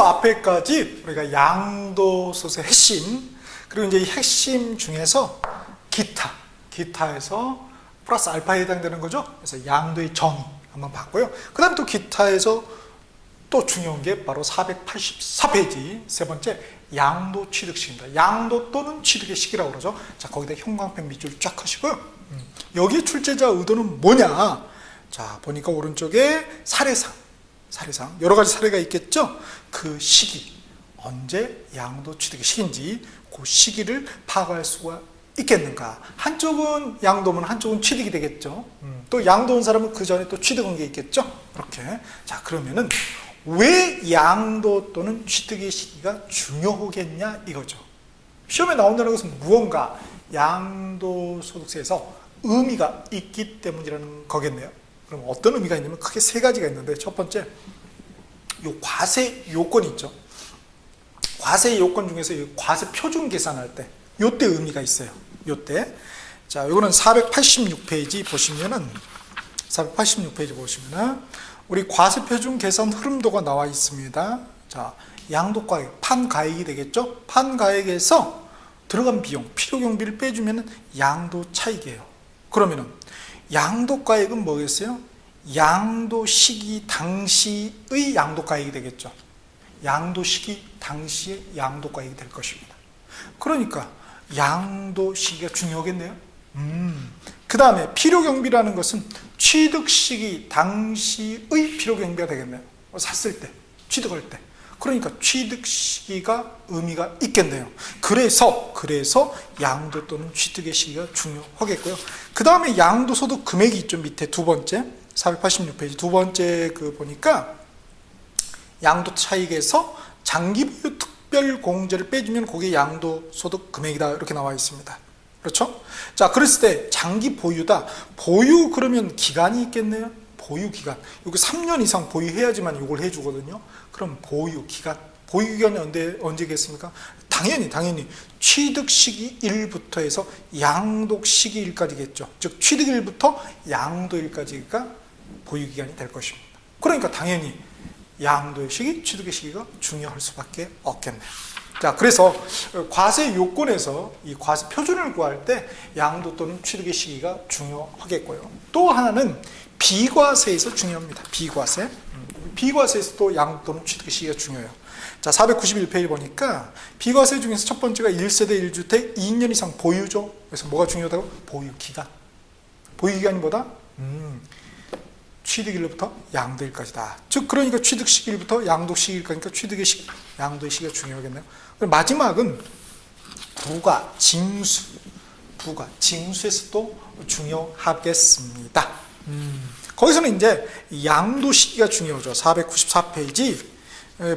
그래서 앞에까지 우리가 양도소의 핵심 그리고 이제 이 핵심 중에서 기타, 기타에서 플러스 알파에 해당되는 거죠. 그래서 양도의 정의 한번 봤고요. 그 다음에 또 기타에서 또 중요한 게 바로 484페이지 세 번째 양도 취득식입니다. 양도 또는 취득의 식이라고 그러죠. 자 거기다 형광펜 밑줄 쫙 하시고요. 음, 여기 출제자 의도는 뭐냐? 자 보니까 오른쪽에 사례상, 사례상 여러 가지 사례가 있겠죠. 그 시기 언제 양도 취득의 시기인지 그 시기를 파악할 수가 있겠는가? 한쪽은 양도면 한쪽은 취득이 되겠죠. 음, 또 양도한 사람은 그 전에 또 취득한 게 있겠죠. 이렇게 자 그러면은 왜 양도 또는 취득의 시기가 중요하겠냐 이거죠. 시험에 나온다는 것은 무언가 양도소득세에서 의미가 있기 때문이라는 거겠네요. 그럼 어떤 의미가 있냐면 크게 세 가지가 있는데 첫 번째 요 과세 요건 있죠. 과세 요건 중에서 이 과세 표준 계산할 때 요때 의미가 있어요. 요때. 자, 요거는 486페이지 보시면은 486페이지 보시면은 우리 과세 표준 계산 흐름도가 나와 있습니다. 자, 양도가액, 판가액이 되겠죠? 판가액에서 들어간 비용, 필요 경비를 빼주면은 양도 차익이에요. 그러면은 양도가액은 뭐겠어요? 양도 시기 당시의 양도가액이 되겠죠. 양도 시기 당시의 양도가액이 될 것입니다. 그러니까 양도 시기가 중요하겠네요. 음. 그 다음에 필요경비라는 것은 취득 시기 당시의 필요경비가 되겠네요. 샀을 때, 취득할 때. 그러니까 취득 시기가 의미가 있겠네요. 그래서 그래서 양도 또는 취득의 시기가 중요하겠고요. 그 다음에 양도 소득 금액이 있죠. 밑에 두 번째 486페이지 두 번째 그 보니까 양도 차익에서 장기 보유 특별 공제를 빼주면 그게 양도 소득 금액이다 이렇게 나와 있습니다. 그렇죠? 자, 그랬을 때 장기 보유다. 보유 그러면 기간이 있겠네요. 보유 기간. 여기 3년 이상 보유해야지만 이걸 해 주거든요. 그럼 보유 기간. 보유 기간이 언제 언제겠습니까? 당연히 당연히 취득 시기 일부터 해서 양독 시기 일까지겠죠. 즉 취득 일부터 양도 일까지가 보유 기간이 될 것입니다. 그러니까 당연히 양도의 시기, 취득의 시기가 중요할 수밖에 없겠네요. 자, 그래서 과세 요건에서 이 과세 표준을 구할 때 양도 또는 취득의 시기가 중요하겠고요. 또 하나는 비과세에서 중요합니다. 비과세. 음, 비과세에서 또 양도 또는 취득의 시기가 중요해요. 자, 491페이지 보니까 비과세 중에서 첫 번째가 1세대 1주택 2년 이상 보유죠. 그래서 뭐가 중요하다고? 보유 기간. 보유 기간이 뭐다? 음, 취득일로부터 양도일까지다. 즉 그러니까 취득 시기일부터 양도 시기일까지니까 취득의 시기, 양도의 시기가 중요하겠네요. 그리고 마지막은 부가, 징수, 부가, 징수에서 또 중요하겠습니다. 음, 거기서는 이제 양도 시기가 중요하죠. 494페이지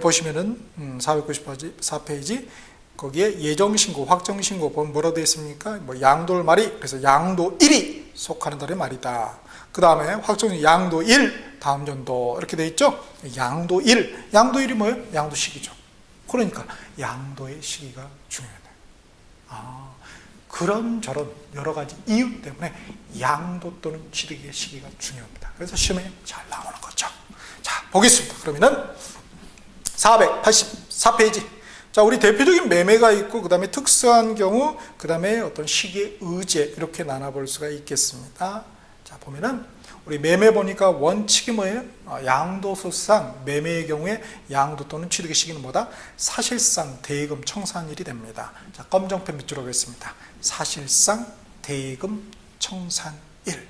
보시면은 음, 494페이지 거기에 예정신고, 확정신고 보면 뭐라고 되어 있습니까? 뭐 양도를 말이 그래서 양도 1이 속하는 달의 말이다. 그 다음에 확정 양도 1 다음 연도 이렇게 돼 있죠. 양도 1 양도 1이 뭐예요? 양도 시기죠. 그러니까 양도의 시기가 중요해요. 아 그런 저런 여러 가지 이유 때문에 양도 또는 취득의 시기가 중요합니다. 그래서 시험에 잘 나오는 거죠. 자 보겠습니다. 그러면은 484페이지. 자, 우리 대표적인 매매가 있고, 그 다음에 특수한 경우, 그 다음에 어떤 시기의 의제, 이렇게 나눠볼 수가 있겠습니다. 자, 보면은, 우리 매매 보니까 원칙이 뭐예요? 어, 양도소상 매매의 경우에 양도 또는 취득의 시기는 뭐다? 사실상 대금 청산일이 됩니다. 자, 검정펜 밑줄 하겠습니다. 사실상 대금 청산일.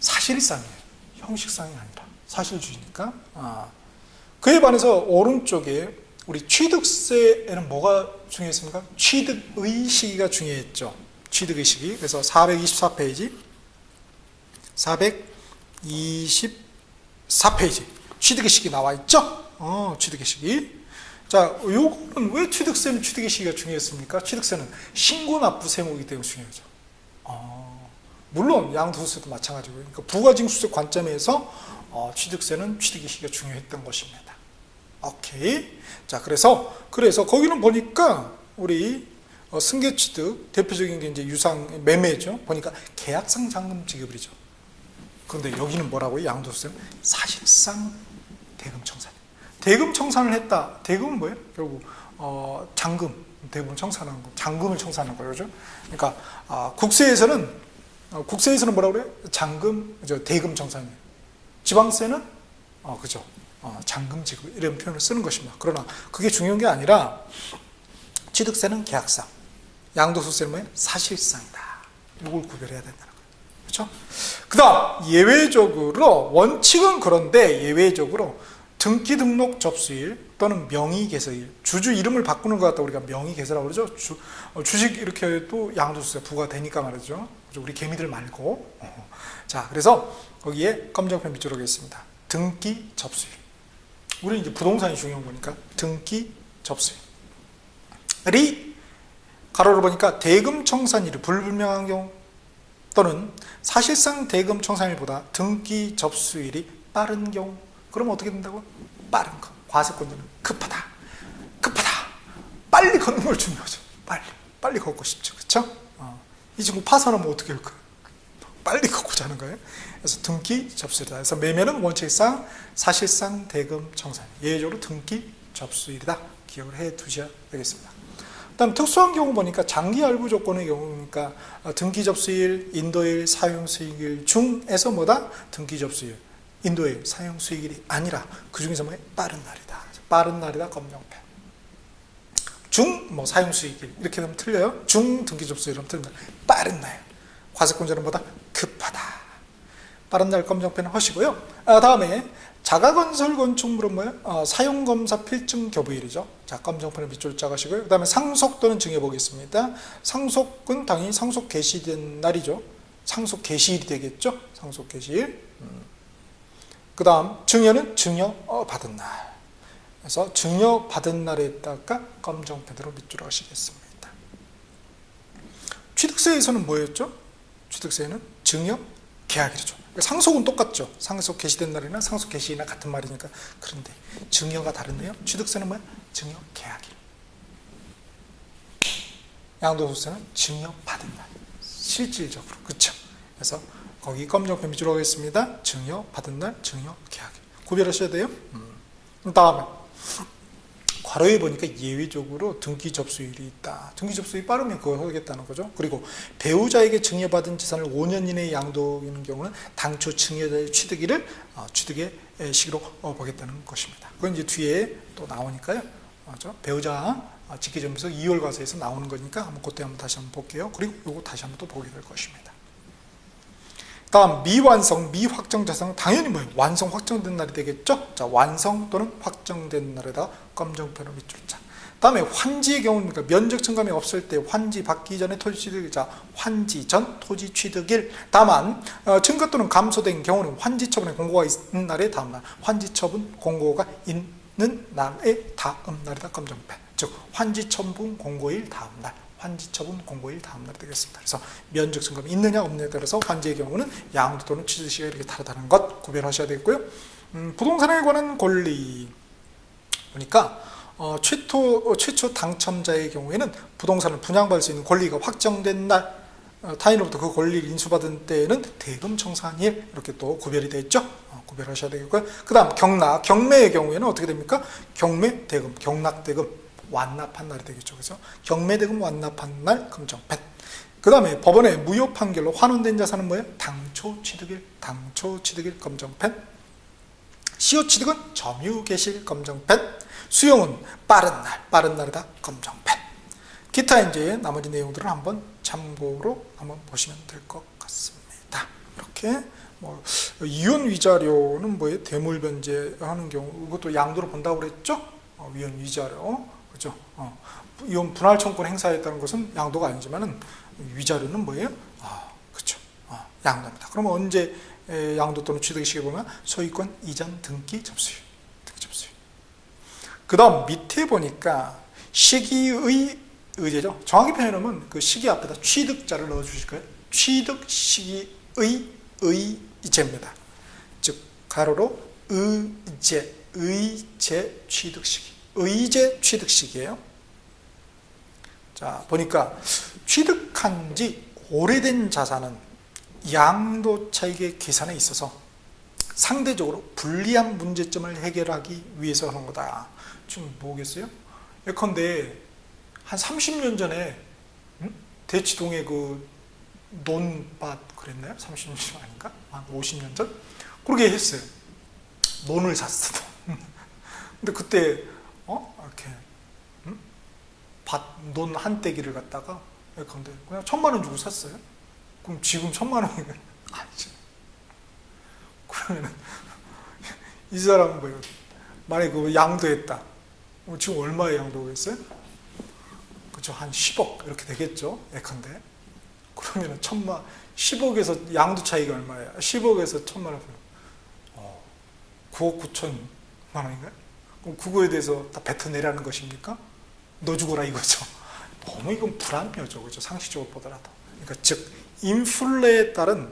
사실상이에요. 형식상이 아니라. 사실주의니까. 아. 그에 반해서 오른쪽에 우리 취득세에는 뭐가 중요했습니까? 취득의 시기가 중요했죠. 취득의 시기. 그래서 424페이지, 424페이지. 취득의 시기 나와 있죠? 어, 취득의 시기. 자, 요거는 왜 취득세는 취득의 시기가 중요했습니까? 취득세는 신고 납부 세무이기 때문에 중요하죠. 어, 물론 양도세도 마찬가지고요. 그러니까 부가징수세 관점에서 어, 취득세는 취득의 시기가 중요했던 것입니다. 오케이. 자, 그래서, 그래서 거기는 보니까 우리 어, 승계취득, 대표적인 게 이제 유상 매매죠. 보니까 계약상 잔금 지급이죠. 그런데 여기는 뭐라고요? 양도세는 사실상 대금 청산. 대금 청산을 했다. 대금은 뭐예요? 결국 어, 잔금 대부분 청산하는 거, 잔금을 거예요, 그죠? 그러니까 아, 국세에서는 어, 국세에서는 뭐라고 그래요? 잔금, 저 대금 청산이에요. 지방세는 어, 그죠? 어, 잔금 지급 이런 표현을 쓰는 것입니다. 그러나 그게 중요한 게 아니라 취득세는 계약상, 양도소득세는 뭐예요? 사실상이다. 이걸 구별해야 된다는 거예요. 그렇죠? 그 다음 예외적으로 원칙은 그런데 예외적으로 등기 등록 접수일 또는 명의 개설일 주주 이름을 바꾸는 것 같다 우리가 명의 개설이라고 그러죠. 주, 어, 주식 이렇게 해도 양도소득세 부과되니까 말이죠. 우리 개미들 말고. 어. 자, 그래서 거기에 검정펜 밑줄 하겠습니다. 등기 접수일. 우리 이제 부동산이 중요한 거니까 등기 접수일. 리 가로로 보니까 대금 청산일이 불분명한 경우 또는 사실상 대금 청산일보다 등기 접수일이 빠른 경우. 그러면 어떻게 된다고? 빠른 거. 과세권자는 급하다. 급하다. 빨리 걷는 걸 중요하죠. 빨리. 빨리 걷고 싶죠. 그렇죠? 이 친구 파산하면 어떻게 할까? 빨리 걷고자 하는 거예요. 그래서 등기 접수일이다. 그래서 매매는 원칙상 사실상 대금 청산. 예외적으로 등기 접수일이다. 기억을 해 두셔야 되겠습니다 그다음 특수한 경우 보니까 장기 할부 조건의 경우니까 어, 등기 접수일, 인도일, 사용 수익일 중에서 뭐다 등기 접수일, 인도일, 사용 수익일이 아니라 그 중에서 뭐 빠른 날이다. 빠른 날이다 검정펜. 중뭐 사용 수익일 이렇게 되면 틀려요. 중 등기 접수일은 틀립니다. 빠른 날. 과세권자는 뭐다 급하다. 빠른 날 검정펜 하시고요. 아, 다음에 자가건설 건축물은 뭐예요? 어, 사용검사 필증 교부일이죠. 자, 검정펜을 밑줄 짜가시고요. 그 다음에 상속 또는 증여 보겠습니다. 상속은 당연히 상속 개시된 날이죠. 상속 개시일이 되겠죠. 상속 개시일. 음. 그 다음 증여는 증여 어, 받은 날. 그래서 증여 받은 날에다가 검정펜으로 밑줄 하시겠습니다. 취득세에서는 뭐였죠? 취득세는 증여 계약이죠. 상속은 똑같죠. 상속 개시된 날이나 상속 개시나 같은 말이니까. 그런데 증여가 다른데요. 취득세는 뭐야? 증여 계약일. 양도소득세는 증여 받은 날. 실질적으로. 그렇죠. 그래서 거기 검정펜 밑으로 하겠습니다. 증여 받은 날, 증여 계약일. 구별하셔야 돼요. 음. 다음에 괄호에 보니까 예외적으로 등기 접수일이 있다. 등기 접수일이 빠르면 그걸 하겠다는 거죠. 그리고 배우자에게 증여받은 재산을 5년 이내에 양도하는 경우는 당초 증여자의 취득일을 어, 취득의 시기로 어, 보겠다는 것입니다. 그건 이제 뒤에 또 나오니까요. 맞죠? 배우자 어, 직계점에서 2월 과세에서 나오는 거니까 한번 그때 한번 다시 한번 볼게요. 그리고 이거 다시 한번 또 보게 될 것입니다. 다음 미완성, 미확정 자산은 당연히 뭐예요? 완성 확정된 날이 되겠죠? 자, 완성 또는 확정된 날에다 검정표로 밑줄 자. 다음에 환지의 경우는 그러니까 면적 증감이 없을 때 환지 받기 전에 토지 취득자 환지 전 토지 취득일 다만 어, 증거 또는 감소된 경우는 환지 처분의 공고가 있는 날의 다음 날 환지 처분 공고가 있는 날의 다음 날이다 검정펜 즉 환지 처분 공고일 다음 날 환지 처분 공고일 다음 날 되겠습니다. 그래서 면적 증감이 있느냐 없느냐에 따라서 환지의 경우는 양도 또는 취득 시가 이렇게 다르다는 것 구별하셔야 되겠고요. 음, 부동산에 관한 권리 보니까 어, 최초, 최초 당첨자의 경우에는 부동산을 분양받을 수 있는 권리가 확정된 날 어, 타인으로부터 그 권리를 인수받은 때에는 대금 청산일 이렇게 또 구별이 되어 있죠. 어, 구별하셔야 되겠고요. 그 다음 경락, 경매의 경우에는 어떻게 됩니까? 경매, 대금, 경락, 대금 완납한 날이 되겠죠. 그래서 경매대금 완납한 날 금정펜. 그 다음에 법원의 무효 판결로 환원된 자산은 뭐예요? 당초 취득일, 당초 취득일 검정펜. 시효 취득은 점유 개실 검정펜. 수용은 빠른 날, 빠른 날이다 검정펜. 기타 이제 나머지 내용들을 한번 참고로 한번 보시면 될 것 같습니다. 이렇게 뭐 이혼 위자료는 뭐예요? 대물 변제하는 경우 이것도 양도로 본다고 그랬죠? 어, 위헌 위자료 그죠? 어, 이혼 분할 청구권 행사했다는 것은 양도가 아니지만은 위자료는 뭐예요? 아, 그렇죠. 어, 양도입니다. 그러면 언제 에, 양도 또는 취득의 시기 보면 소유권 이전 등기 접수일, 등기 접수일. 그다음 밑에 보니까 시기의 의제죠. 정확히 표현하면 그 시기 앞에다 취득자를 넣어 주실 거예요. 취득 시기의 의제입니다. 즉 가로로 의제, 의제 취득 시기. 의제 취득 시기예요. 자, 보니까 취득한 지 오래된 자산은 양도 차익의 계산에 있어서 상대적으로 불리한 문제점을 해결하기 위해서 하는 거다. 지금 뭐겠어요? 예컨대 한 30년 전에 음? 대치동에 그 논밭 그랬나요? 30년 전 아닌가? 한 50년 전? 그렇게 했어요. 논을 샀어. 근데 그때 어 이렇게 음? 밭논 한 떼기를 갖다가 예컨대 그냥 천만 원 주고 샀어요. 그럼 지금 천만 원이 아니죠. 그러면은 이 사람은 뭐예요? 만약에 그 양도했다. 지금 얼마에 양도했어요? 그죠? 한 10억 이렇게 되겠죠? 예컨대. 그러면은 천만 10억에서 양도 차이가 얼마예요? 10억에서 천만 원. 어, 9억 9천만 원인가요? 그럼 그거에 대해서 다 뱉어내라는 것입니까? 너 죽어라 이거죠. 너무 이건 불합리하죠. 그죠? 상식적으로 보더라도. 그러니까 즉 인플레에 따른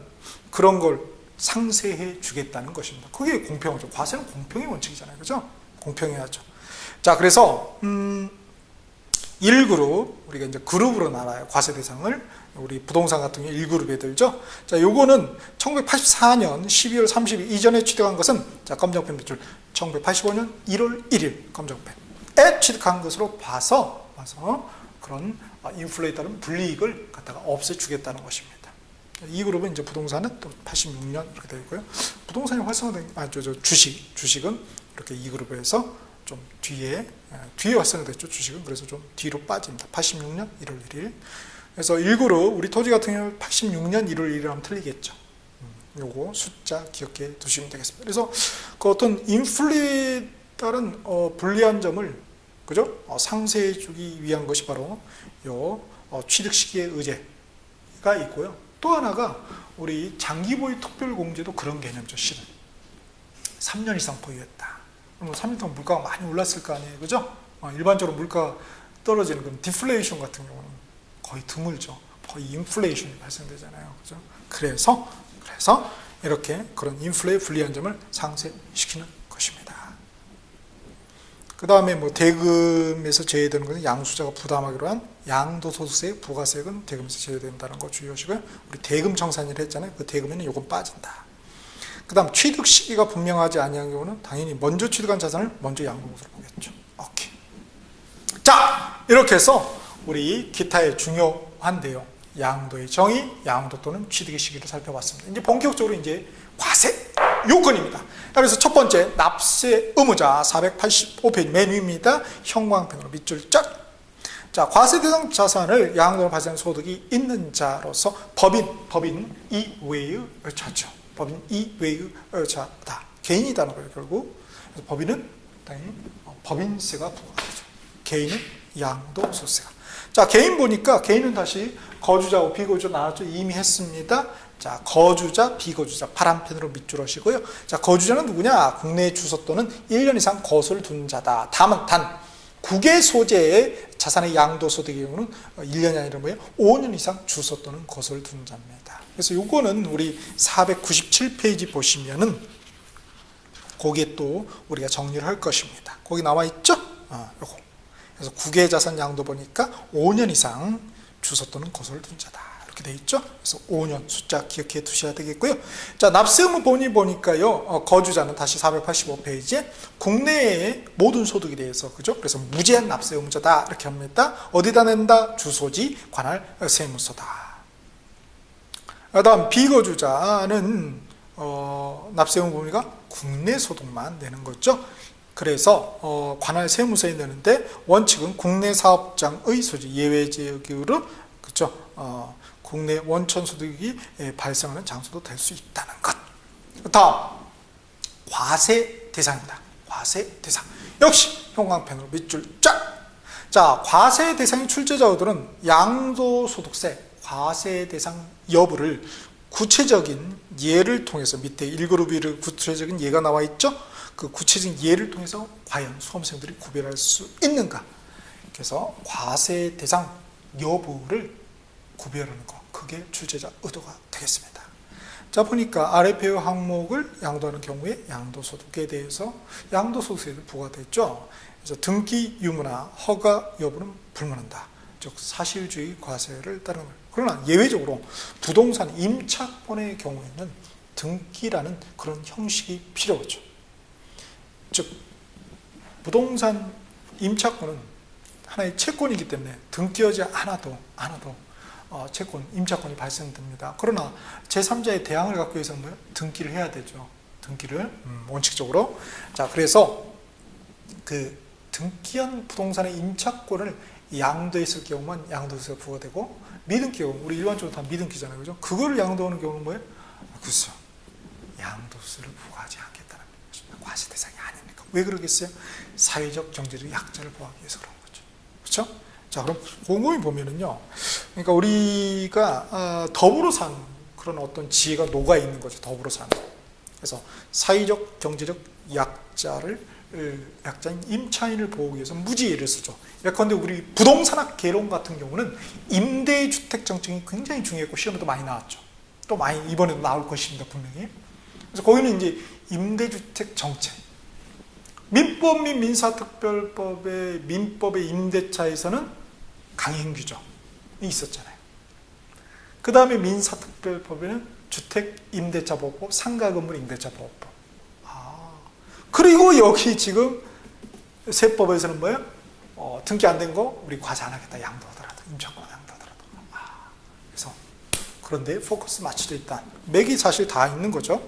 그런 걸 상세해 주겠다는 것입니다. 그게 공평하죠. 과세는 공평의 원칙이잖아요. 그죠? 공평해야죠. 자, 그래서 음 1그룹 우리가 이제 그룹으로 나눠요. 과세 대상을 우리 부동산 같은 경우 1그룹에 들죠. 자, 요거는 1984년 12월 30일 이전에 취득한 것은 자, 검정펜 매출 1985년 1월 1일 검정펜에 취득한 것으로 봐서 봐서 그런 아, 인플레에 따른 불이익을 갖다가 없애주겠다는 것입니다. 이 그룹은 이제 부동산은 또 86년 이렇게 되어 있고요. 부동산이 활성화된 아, 저, 저 주식 주식은 이렇게 이 그룹에서 좀 뒤에 에, 뒤에 활성화됐죠 주식은 그래서 좀 뒤로 빠집니다. 86년 1월 1일. 그래서 1그룹 우리 토지 같은 경우 86년 1월 1일 하면 틀리겠죠. 음, 요거 숫자 기억해 두시면 되겠습니다. 그래서 그 어떤 인플레에 따른 어, 불리한 점을 그죠? 어, 상쇄해 주기 위한 것이 바로 요 어, 취득 시기의 의제가 있고요. 또 하나가 우리 장기 보유 특별 공제도 그런 개념이죠, 실은. 3년 이상 보유했다. 그럼 3년 동안 물가가 많이 올랐을 거 아니에요. 그죠? 어, 일반적으로 물가 떨어지는 건 디플레이션 같은 경우는 거의 드물죠. 거의 인플레이션이 발생되잖아요. 그죠? 그래서 그래서 이렇게 그런 인플레의 불리한 점을 상쇄시키는 것입니다. 그 다음에 뭐 대금에서 제외되는 것은 양수자가 부담하기로 한 양도소득세 부가세액은 대금에서 제외된다는 거 주의하시고요. 우리 대금 청산일 했잖아요. 그 대금에는 요건 빠진다. 그 다음 취득 시기가 분명하지 아니한 경우는 당연히 먼저 취득한 자산을 먼저 양도로 보겠죠. 오케이. 자 이렇게 해서 우리 기타의 중요한 내용 양도의 정의, 양도 또는 취득의 시기를 살펴봤습니다. 이제 본격적으로 이제 과세 요건입니다. 그래서 첫 번째 납세 의무자 485페이지 맨 위입니다. 형광펜으로 밑줄 쫙. 자, 과세 대상 자산을 양도로 발생한 소득이 있는 자로서 법인, 법인 이외의 자죠. 법인 이외의 자다. 개인이다는 거예요, 결국. 법인은 당연히 어, 법인세가 부과되죠. 개인은 양도소득세가. 자, 개인 보니까 개인은 다시 거주자하고 비거주자 나왔죠. 이미 했습니다. 자, 거주자, 비거주자 파란펜으로 밑줄 하시고요. 자, 거주자는 누구냐? 국내 주소 또는 1년 이상 거소를 둔 자다. 다만 단 국외 소재의 자산의 양도소득의 경우는 1년이 아니라 뭐예요? 5년 이상 주소 또는 거소를 둔 자입니다. 그래서 요거는 우리 497페이지 보시면은 거기에 또 우리가 정리를 할 것입니다. 거기 나와 있죠? 아, 요거. 그래서 국외 자산 양도 보니까 5년 이상 주소 또는 거소를 둔 자다. 이렇게 돼 있죠? 그래서 5년 숫자 기억해 두셔야 되겠고요. 자, 납세 의무 본위 보니까요. 어, 거주자는 다시 485페이지에 국내의 모든 소득에 대해서 그죠? 그래서 무제한 납세 의무자다. 이렇게 합니다. 어디다 낸다? 주소지 관할 세무서다. 그다음 비거주자는 어, 납세 의무 본위가 국내 소득만 내는 거죠. 그래서 어, 관할 세무서에 내는데 원칙은 국내 사업장의 소지 예외 지역으로 그렇죠. 어, 국내 원천 소득이 예, 발생하는 장소도 될 수 있다는 것. 다음 과세 대상입니다. 과세 대상. 역시 형광펜으로 밑줄 쫙. 자, 과세 대상의 출제자 들은 양도소득세 과세 대상 여부를 구체적인 예를 통해서 밑에 1그룹 1의 구체적인 예가 나와 있죠. 그 구체적인 예를 통해서 과연 수험생들이 구별할 수 있는가? 그래서 과세 대상 여부를 구별하는 것, 그게 출제자 의도가 되겠습니다. 자 보니까 배우 항목을 양도하는 경우에 양도소득에 대해서 양도소득세를 부과됐죠. 그래서 등기 유무나 허가 여부는 불문한다. 즉 사실주의 과세를 따르는 거예요. 그러나 예외적으로 부동산 임차권의 경우에는 등기라는 그런 형식이 필요하죠. 즉 부동산 임차권은 하나의 채권이기 때문에 등기하지 않아도 않아도 어, 채권 임차권이 발생됩니다. 그러나 제3자의 대항을 갖기 위해서는 뭐예요? 등기를 해야 되죠. 등기를 음, 원칙적으로 자 그래서 그 등기한 부동산의 임차권을 양도했을 경우만 양도세가 부과되고 미등기 경우 우리 일반적으로 다 미등기잖아요, 그죠? 그거를 양도하는 경우는 뭐예요? 글쎄요, 양도세를 부과하지 않겠다는 것입니다. 과세 대상이 아니니까 왜 그러겠어요? 사회적 경제적 약자를 보호하기 위해서 그런 거죠, 그렇죠? 자 그럼 곰곰이 보면은요, 그러니까 우리가 어, 더불어 사는 그런 어떤 지혜가 녹아 있는 거죠, 더불어 사는. 그래서 사회적 경제적 약자를 약자인 임차인을 보호하기 위해서 무지혜를 쓰죠. 예컨대 우리 부동산학 개론 같은 경우는 임대주택 정책이 굉장히 중요했고 시험에도 많이 나왔죠. 또 많이 이번에도 나올 것입니다 분명히. 그래서 거기는 이제 임대주택 정책, 민법 및 민사특별법의 민법의 임대차에서는 강행 규정이 있었잖아요. 그 다음에 민사특별법에는 주택 임대차 보호법, 상가 건물 임대차 보호법. 아, 그리고 여기 지금 세법에서는 뭐예요? 어, 등기 안 된 거 우리 과세 안 하겠다 양도하더라도 임차권 양도하더라도. 아, 그래서 그런데 포커스 맞춰져 있다. 맥이 사실 다 있는 거죠.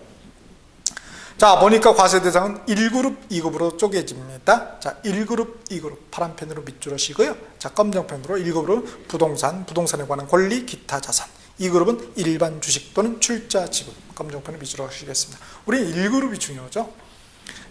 자, 보니까 과세 대상은 1그룹, 2급으로 쪼개집니다. 자, 1그룹, 2그룹 파란 펜으로 밑줄을 시고요. 자, 검정 펜으로 1급으로 부동산, 부동산에 관한 권리, 기타 자산. 2그룹은 일반 주식 또는 출자 지분. 검정 펜을 밑줄을 하시겠습니다. 우리는 1그룹이 중요하죠.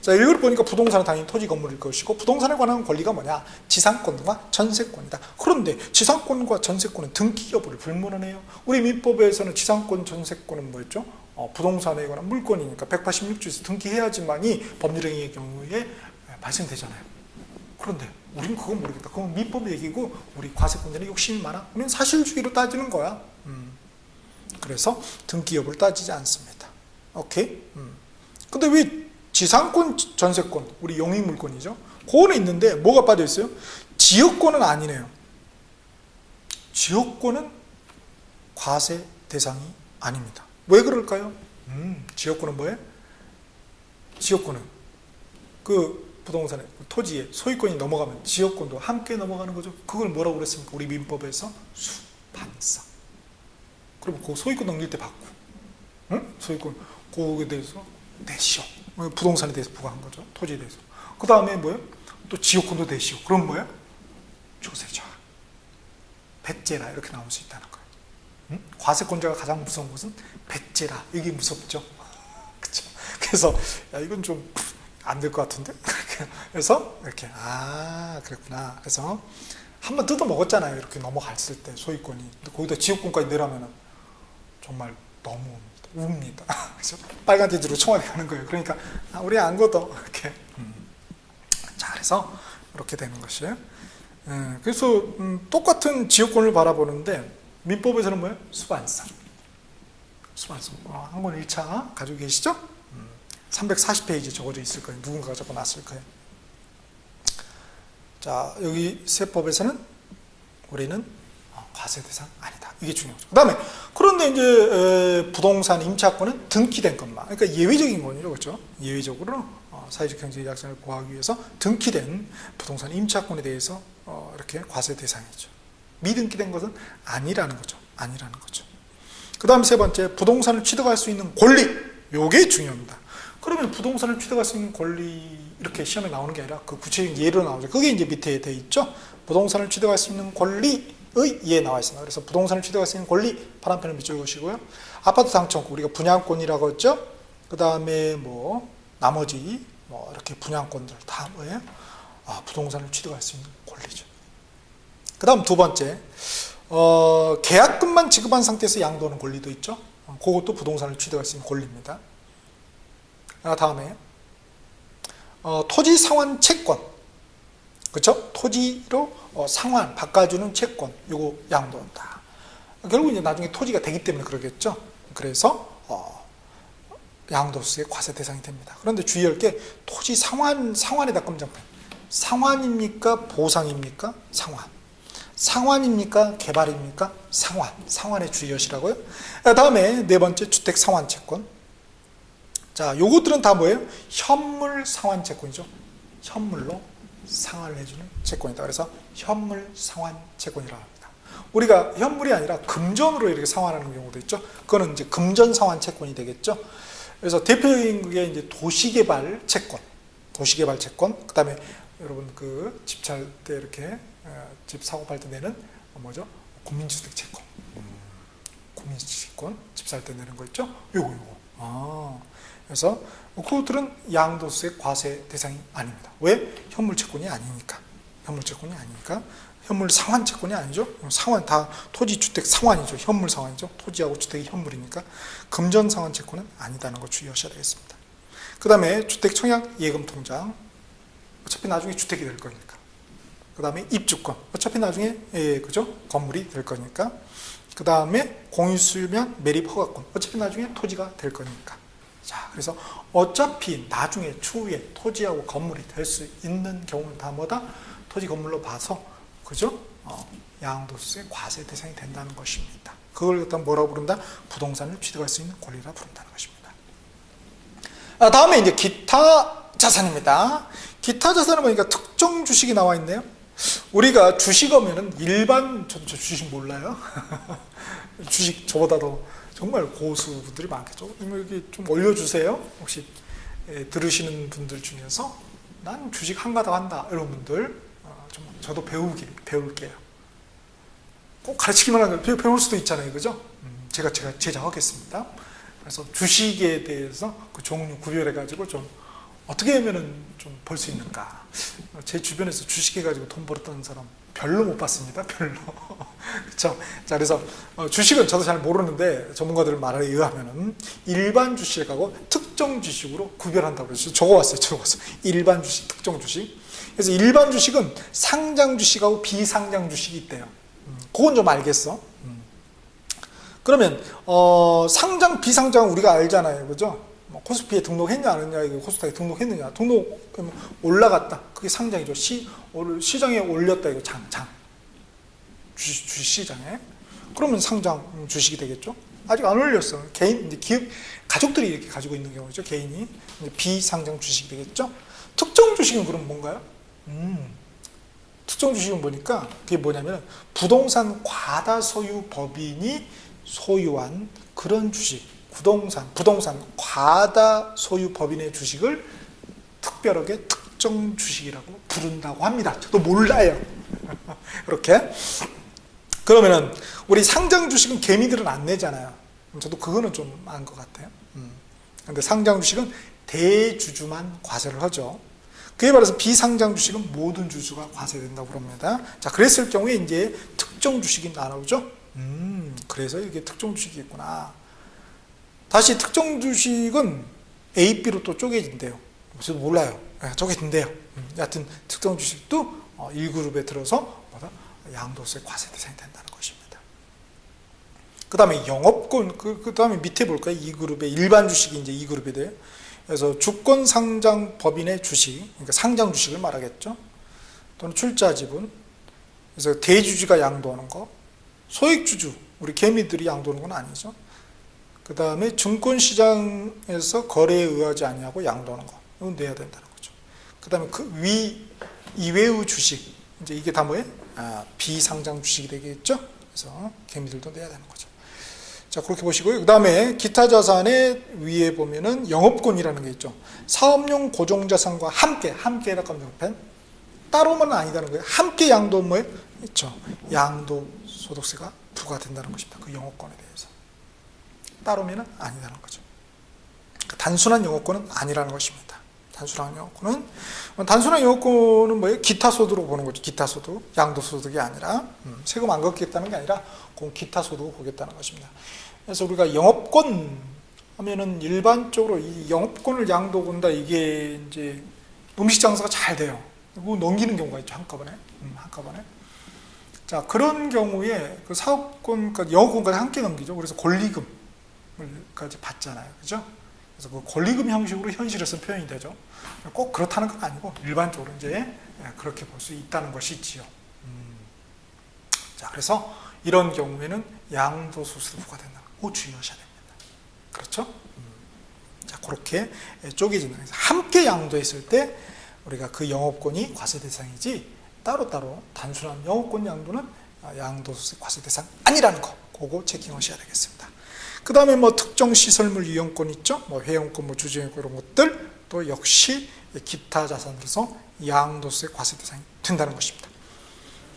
자, 1그룹 보니까 부동산은 당연히 토지 건물일 것이고 부동산에 관한 권리가 뭐냐? 지상권과 전세권이다. 그런데 지상권과 전세권은 등기 여부를 불문하네요. 우리 민법에서는 지상권, 전세권은 뭐였죠? 어, 부동산에 관한 물건이니까 186조에서 등기해야지만이 법률행위의 경우에 발생되잖아요. 그런데 우리는 그건 모르겠다. 그건 민법 얘기고 우리 과세권자는 욕심이 많아. 우리는 사실주의로 따지는 거야. 음. 그래서 등기 여부를 따지지 않습니다. 오케이? 음. 근데 왜 지상권, 전세권, 우리 용익 물건이죠? 그거는 있는데 뭐가 빠져 있어요? 지역권은 아니네요. 지역권은 과세 대상이 아닙니다. 왜 그럴까요? 음, 지역권은 뭐예요? 지역권은 그 부동산의 그 토지에 소유권이 넘어가면 지역권도 함께 넘어가는 거죠. 그걸 뭐라고 그랬습니까? 우리 민법에서 수반사. 그럼 그 소유권 넘길 때 받고, 응? 소유권 그거에 대해서 내시오. 부동산에 대해서 부과한 거죠. 토지에 대해서. 그 다음에 뭐예요? 또 지역권도 내시오. 그럼 뭐예요? 조세자, 배째라 이렇게 나올 수 있다는 과세권자가 가장 무서운 것은 배째라 이게 무섭죠. 그렇죠. 그래서 야 이건 좀 안 될 것 같은데. 그래서 이렇게 아 그랬구나. 그래서 한번 뜯어 먹었잖아요. 이렇게 넘어갔을 때 소유권이. 거기다 지역권까지 내라면은 정말 너무 웁니다. 그래서 빨간 돼지로 청와대 가는 거예요. 그러니까 아, 우리 안 걷어 이렇게. 음. 자 그래서 이렇게 되는 것이에요. 예, 그래서 음, 똑같은 지역권을 바라보는데 민법에서는 뭐예요? 수반성. 수반성. 어, 한권 1차 가지고 계시죠? 음, 340페이지 적어져 있을 거예요. 누군가가 적어 놨을 거예요. 자 여기 세법에서는 우리는 어, 과세 대상 아니다. 이게 중요하죠. 그 다음에 그런데 이제 에, 부동산 임차권은 등기된 것만. 그러니까 예외적인 거죠. 그렇죠? 예외적으로 어, 사회적 경제 약자를 보호하기 위해서 등기된 부동산 임차권에 대해서 어, 이렇게 과세 대상이죠. 미등기 된 것은 아니라는 거죠. 아니라는 거죠. 그 다음 세 번째, 부동산을 취득할 수 있는 권리. 요게 중요합니다. 그러면 부동산을 취득할 수 있는 권리 이렇게 시험에 나오는 게 아니라 그 구체적인 예로 나오죠. 그게 이제 밑에 돼 있죠. 부동산을 취득할 수 있는 권리 의 예 나와 있습니다. 그래서 부동산을 취득할 수 있는 권리 파란펜을 밑줄 그시고요. 아파트 당첨권 우리가 분양권이라고 했죠. 그 다음에 뭐 나머지 뭐 이렇게 분양권들 다 뭐예요? 아, 부동산을 취득할 수 있는 권리죠. 그 다음 두 번째, 어, 계약금만 지급한 상태에서 양도하는 권리도 있죠. 어, 그것도 부동산을 취득할 수 있는 권리입니다. 아, 다음에, 어, 토지 상환 채권. 그쵸? 토지로 어, 상환, 바꿔주는 채권. 요거 양도한다. 결국 이제 나중에 토지가 되기 때문에 그러겠죠. 그래서, 어, 양도세의 과세 대상이 됩니다. 그런데 주의할 게 토지 상환, 상환에다 검정펜. 상환입니까? 보상입니까? 상환. 상환입니까? 개발입니까? 상환. 상환에 주의하시라고요. 다음에 네 번째 주택 상환 채권. 자, 요것들은 다 뭐예요? 현물 상환 채권이죠. 현물로 상환을 해주는 채권이다. 그래서 현물 상환 채권이라고 합니다. 우리가 현물이 아니라 금전으로 이렇게 상환하는 경우도 있죠. 그거는 이제 금전 상환 채권이 되겠죠. 그래서 대표적인 게 이제 도시개발 채권, 도시개발 채권. 그 다음에 여러분 그집살때 이렇게 어, 집 사고 팔 때 내는 뭐죠? 국민주택 채권. 국민주택권 집 살 때 내는 거 있죠? 요거 요거. 아. 그래서 그것들은 양도세 과세 대상이 아닙니다. 왜? 현물 채권이 아니니까. 현물 채권이 아니니까. 현물 상환 채권이 아니죠. 상환 다 토지 주택 상환이죠. 현물 상환이죠. 토지하고 주택이 현물이니까 금전 상환 채권은 아니다는 거 주의하셔야 되겠습니다. 그 다음에 주택 청약 예금 통장 어차피 나중에 주택이 될 거니까. 그 다음에 입주권 어차피 나중에 예, 그죠? 건물이 될 거니까. 그 다음에 공유수면 매립 허가권 어차피 나중에 토지가 될 거니까. 자, 그래서 어차피 나중에 추후에 토지하고 건물이 될 수 있는 경우는 다 뭐다? 토지 건물로 봐서 그죠? 어, 양도세 과세 대상이 된다는 것입니다. 그걸 갖다 뭐라고 부른다? 부동산을 취득할 수 있는 권리라 부른다는 것입니다. 아, 다음에 이제 기타 자산입니다. 기타 자산은 보니까 특정 주식이 나와 있네요. 우리가 주식 하면은 일반 저, 저 주식 몰라요. 주식 저보다도 정말 고수분들이 많겠죠. 여기 좀 올려주세요. 혹시 예, 들으시는 분들 중에서 난 주식 한가닥 한다 이런 분들 어, 좀 저도 배우기 배울게요. 꼭 가르치기만 하면 배- 배울 수도 있잖아요, 그죠? 음, 제가 제가 제작하겠습니다. 그래서 주식에 대해서 그 종류 구별해 가지고 좀 어떻게 하면은 좀벌 수 있는가? 제 주변에서 주식해 가지고 돈 벌었던 사람 별로 못 봤습니다. 별로. 그렇죠? 자, 그래서 어, 주식은 저도 잘 모르는데 전문가들 말에 의하면은 일반 주식하고 특정 주식으로 구별한다고 그랬어요. 적어왔어요. 적어왔어요. 일반 주식, 특정 주식. 그래서 일반 주식은 상장 주식하고 비상장 주식이 있대요. 음, 그건 좀 알겠어. 음. 그러면 어, 상장 비상장 우리가 알잖아요, 그죠? 뭐 코스피에 등록했냐 안 했냐, 이거 코스닥에 등록했느냐, 등록 올라갔다, 그게 상장이죠. 시 올- 시장에 올렸다 이거 장 장. 주식, 주식 시장에 그러면 상장 주식이 되겠죠. 아직 안 올렸어. 개인 이제 기업 가족들이 이렇게 가지고 있는 경우죠. 개인이 비상장 주식이 되겠죠. 특정 주식은 그럼 뭔가요? 음. 특정 주식은 보니까 그게 뭐냐면 부동산 과다 소유 법인이 소유한 그런 주식, 부동산, 부동산 과다 소유 법인의 주식을 특별하게 특정 주식이라고 부른다고 합니다. 저도 몰라요. 이렇게. 그러면은 우리 상장 주식은 개미들은 안 내잖아요. 저도 그거는 좀 안 것 같아요. 음. 근데 상장 주식은 대주주만 과세를 하죠. 그에 반해서 비상장 주식은 모든 주주가 과세된다고 그럽니다. 자, 그랬을 경우에 이제 특정 주식이 나오죠. 음, 그래서 이게 특정 주식이 있구나. 다시 특정 주식은 A, B로 또 쪼개진대요. 저도 몰라요. 예, 쪼개진대요. 음, 여하튼 특정 주식도 어, 1그룹에 들어서 뭐다? 양도세 과세 대상이 된다는 것입니다. 그 다음에 영업권, 그, 그 다음에 밑에 볼까요? 2그룹에 일반 주식이 이제 2그룹이 돼요. 그래서 주권 상장 법인의 주식, 그러니까 상장 주식을 말하겠죠. 또는 출자 지분. 그래서 대주주가 양도하는 거. 소액주주, 우리 개미들이 양도하는 건 아니죠. 그 다음에 증권시장에서 거래에 의하지 아니하고 양도하는 거. 이건 내야 된다는 거죠. 그 다음에 그 위, 이외의 주식. 이제 이게 다 뭐예요? 아, 비상장 주식이 되겠죠? 그래서 개미들도 내야 되는 거죠. 자, 그렇게 보시고요. 그 다음에 기타 자산의 위에 보면은 영업권이라는 게 있죠. 사업용 고정자산과 함께, 함께 해라 검정펜. 따로만 아니다는 거예요. 함께 양도 뭐예요? 있죠. 양도 소득세가 부과된다는 것입니다. 그 영업권에 대해서. 따로면은 아니다는 거죠. 그 단순한 영업권은 아니라는 것입니다. 단순한 영업권은 단순한 영업권은 뭐예요? 기타 소득으로 보는 거죠. 기타 소득, 양도 소득이 아니라 음, 세금 안 걷겠다는 게 아니라 그 기타 소득을 보겠다는 것입니다. 그래서 우리가 영업권 하면은 일반적으로 이 영업권을 양도 건다 이게 이제 음식 장사가 잘 돼요. 그거 넘기는 경우가 있죠 한꺼번에 음, 한꺼번에. 자 그런 경우에 그 사업권, 그러니까 영업권까지 함께 넘기죠. 그래서 권리금 을까지 받잖아요, 그죠? 그래서 그 권리금 형식으로 현실에서 표현이 되죠. 꼭 그렇다는 건 아니고 일반적으로 이제 예, 그렇게 볼 수 있다는 것이 있지요. 음. 자 그래서 이런 경우에는 양도소득 부과된다. 고 주의하셔야 됩니다. 그렇죠? 음. 자, 그렇게 쪼개진다. 그래서 함께 양도했을 때 우리가 그 영업권이 과세 대상이지 따로따로 단순한 영업권 양도는 양도소득 과세 대상 아니라는 거. 그거 체킹하셔야 되겠습니다. 그 다음에 뭐 특정 시설물 이용권 있죠? 뭐 회원권, 뭐 주주행권 이런 것들 또 역시 기타 자산으로서 양도세 과세 대상이 된다는 것입니다.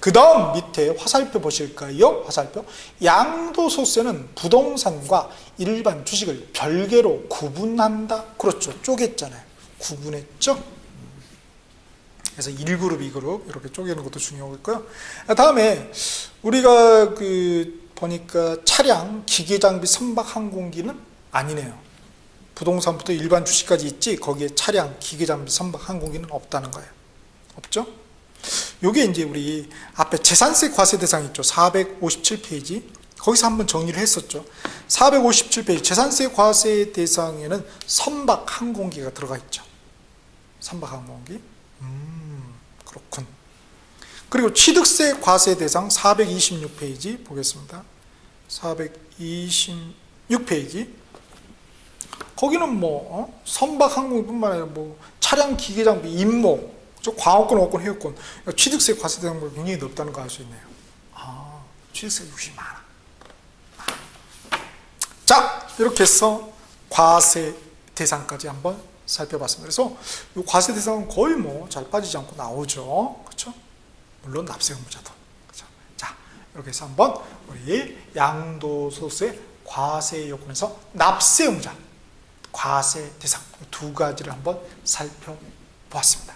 그 다음 밑에 화살표 보실까요? 화살표. 양도소세는 부동산과 일반 주식을 별개로 구분한다. 그렇죠. 쪼갰잖아요. 구분했죠? 그래서 1그룹, 2그룹 이렇게 쪼개는 것도 중요하고요. 다음에 우리가 그 보니까 차량, 기계 장비, 선박 항공기는 아니네요. 부동산부터 일반 주식까지 있지 거기에 차량, 기계 장비, 선박 항공기는 없다는 거예요. 없죠? 요게 이제 우리 앞에 재산세 과세 대상 있죠. 457페이지. 거기서 한번 정리를 했었죠. 457페이지 재산세 과세 대상에는 선박 항공기가 들어가 있죠. 선박 항공기. 음, 그렇군. 그리고 취득세 과세 대상 426페이지 보겠습니다. 426페이지. 거기는 뭐 어? 선박 항공뿐만 아니라 뭐 차량 기계 장비 임모 저 광업권, 업권, 해역권 취득세 과세 대상도 굉장히 높다는 거 알 수 있네요. 아, 취득세 욕심이 많아. 자, 이렇게 해서 과세 대상까지 한번 살펴봤습니다. 그래서 이 과세 대상은 거의 뭐 잘 빠지지 않고 나오죠. 그렇죠? 물론 납세 의무자도. 그렇죠? 자, 이렇게 해서 한번 우리 양도소득세 과세 요건에서 납세 의무자, 과세 대상 두 가지를 한번 살펴보았습니다.